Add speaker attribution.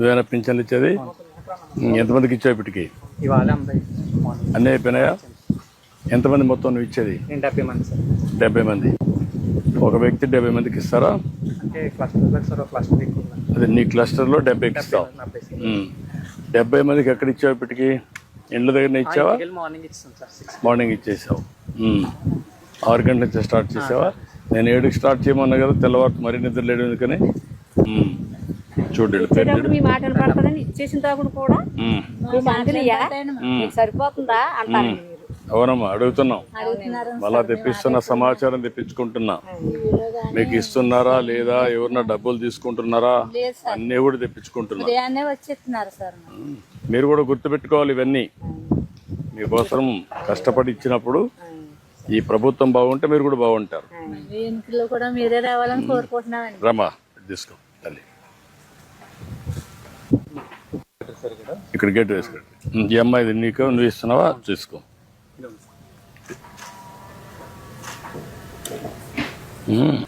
Speaker 1: నువ్వేనా పింఛన్లు ఇచ్చేది? ఎంతమందికి ఇచ్చావు ఇప్పటికి? అన్నీ అయిపోయినాయా? ఎంతమంది మొత్తం నువ్వు ఇచ్చేది?
Speaker 2: డెబ్బై మంది సార్.
Speaker 1: డెబ్బై మంది. ఒక వ్యక్తి డెబ్బై మందికి ఇస్తారా. అదే నీ క్లస్టర్లో డెబ్బైకి
Speaker 2: డెబ్బై
Speaker 1: ఇస్తావు.
Speaker 2: డెబ్బై
Speaker 1: మందికి ఎక్కడ ఇచ్చావు ఇప్పటికి? ఇండ్ల దగ్గర ఇచ్చావా?
Speaker 2: మార్నింగ్
Speaker 1: ఇచ్చేసావు. ఆరు గంటల నుంచి స్టార్ట్ చేసావా? నేను ఏడుకి స్టార్ట్ చేయమన్నా కదా తెల్లవారు మరీ నిద్ర లేడు ఎందుకని. చూడండి
Speaker 3: ఇచ్చేటప్పుడు మీ మాటలు పడతారని ఇచ్చేసిన తప్పుడు కూడా మీకు సరిపోతుందా అంటారు
Speaker 1: అవునమ్మా అడుగుతున్నాం. మళ్ళా తెప్పిస్తున్న సమాచారం తెప్పించుకుంటున్నా. మీకు ఇస్తున్నారా లేదా ఎవరన్నా డబ్బులు తీసుకుంటున్నారా? అన్నీ కూడా తెప్పించుకుంటున్నా.
Speaker 4: ఉదయాన్నే వచ్చేస్తున్నారు సార్.
Speaker 1: ఉమ్. మీరు కూడా గుర్తుపెట్టుకోవాలి ఇవన్నీ. మీకోసం కష్టపడి ఇచ్చినప్పుడు ఈ ప్రభుత్వం బాగుంటే మీరు కూడా బాగుంటారు. రమా తీసుకో. ఇక్కడ గేట్ వేసుకోండి. ఈ అమ్మాయి నీకు నువ్వు ఇస్తున్నావా? తీసుకో. ఉమ్.